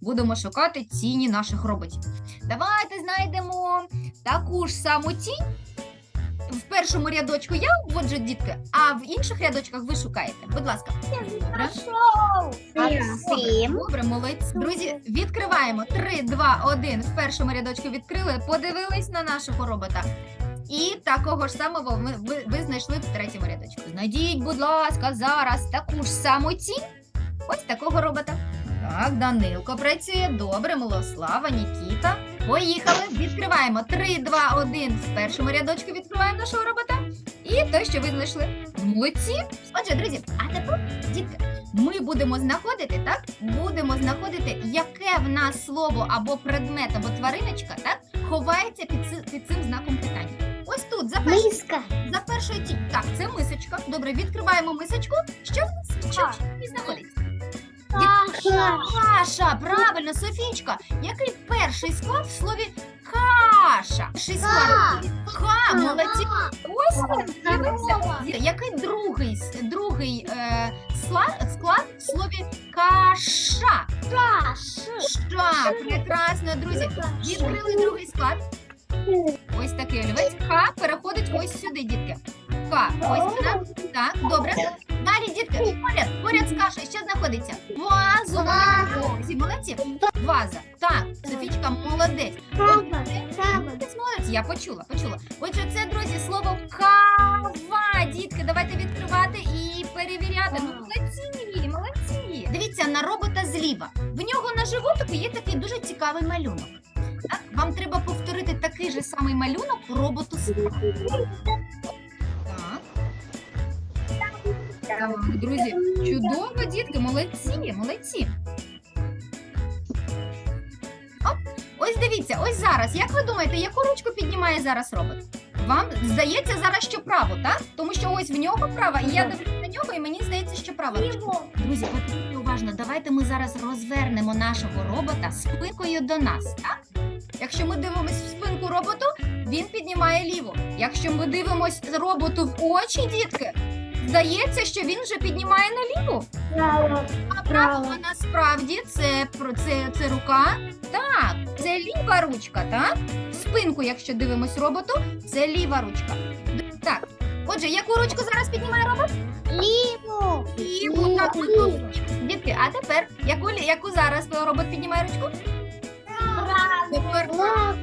будемо шукати тіні наших роботів. Давайте знайдемо таку ж саму тінь. В першому рядочку я обводжу дітки, а в інших рядочках ви шукаєте. Будь ласка. Добре? Добре, молодці. Друзі, відкриваємо 3, 2, 1. В першому рядочку відкрили, подивились на нашого робота. І такого ж самого ви, ви, ви знайшли в третьому рядочку. Знайдіть, будь ласка, зараз таку ж саму тінь. Ось такого робота. Так, Данилко працює. Добре, Милослава, Нікіта. Поїхали. Відкриваємо 3, 2, 1. В першому рядочку відкриваємо нашого робота. І той, що ви знайшли. Молодці. Отже, друзі, а тепер, дітки, ми будемо знаходити, так? Будемо знаходити, яке в нас слово або предмет, або твариночка, так? Ховається під, під цим знаком питання. Ось тут, за першою Миска. за першою ті. Так, це мисочка. Добре, відкриваємо мисочку. Що в нас Каша. Каша, правильно, Софічка. Який перший склад в слові каша? Перший склад. Ха, молодці. Ось він, дивіться. Який другий, другий е, сла- склад в слові каша? Ша, прекрасно, друзі. Відкрили другий склад. Ось такий олівець. Х переходить ось сюди, дітки. Х. Ось вона. Так, добре. Далі, дітки, поряд, поряд з кашею, що знаходиться? Молодці, молодці. Ваза. Так, Софічка, молодець. Молодець, молодець. Я почула, почула. Отже, це, друзі, слово кава. Дітки, давайте відкривати і перевіряти. Ну, молодці, молодці. Дивіться на робота зліва. В нього на животику є такий дуже цікавий малюнок. Так, вам треба повторити такий же самий малюнок роботу справа. Так, друзі, чудово, дітки, молодці, молодці. Дивіться, ось зараз. Як ви думаєте, яку ручку піднімає зараз робот? Вам здається зараз, що право, так? Тому що ось в нього права, і я дивлюсь на нього, і мені здається, що ручка. Друзі, подивіться уважно, давайте ми зараз розвернемо нашого робота спинкою до нас, так? Якщо ми дивимося в спинку роботу, він піднімає ліву. Якщо ми дивимося роботу в очі, дітки, здається, що він вже піднімає наліву. А право насправді це, це, це рука. Так, ліва ручка, так? Спинку, якщо дивимось роботу, це ліва ручка. Так. Отже, яку ручку зараз піднімає робот? Ліву. Ліву, так. Дітки, а тепер яку, яку зараз робот піднімає ручку? Тепер Праву.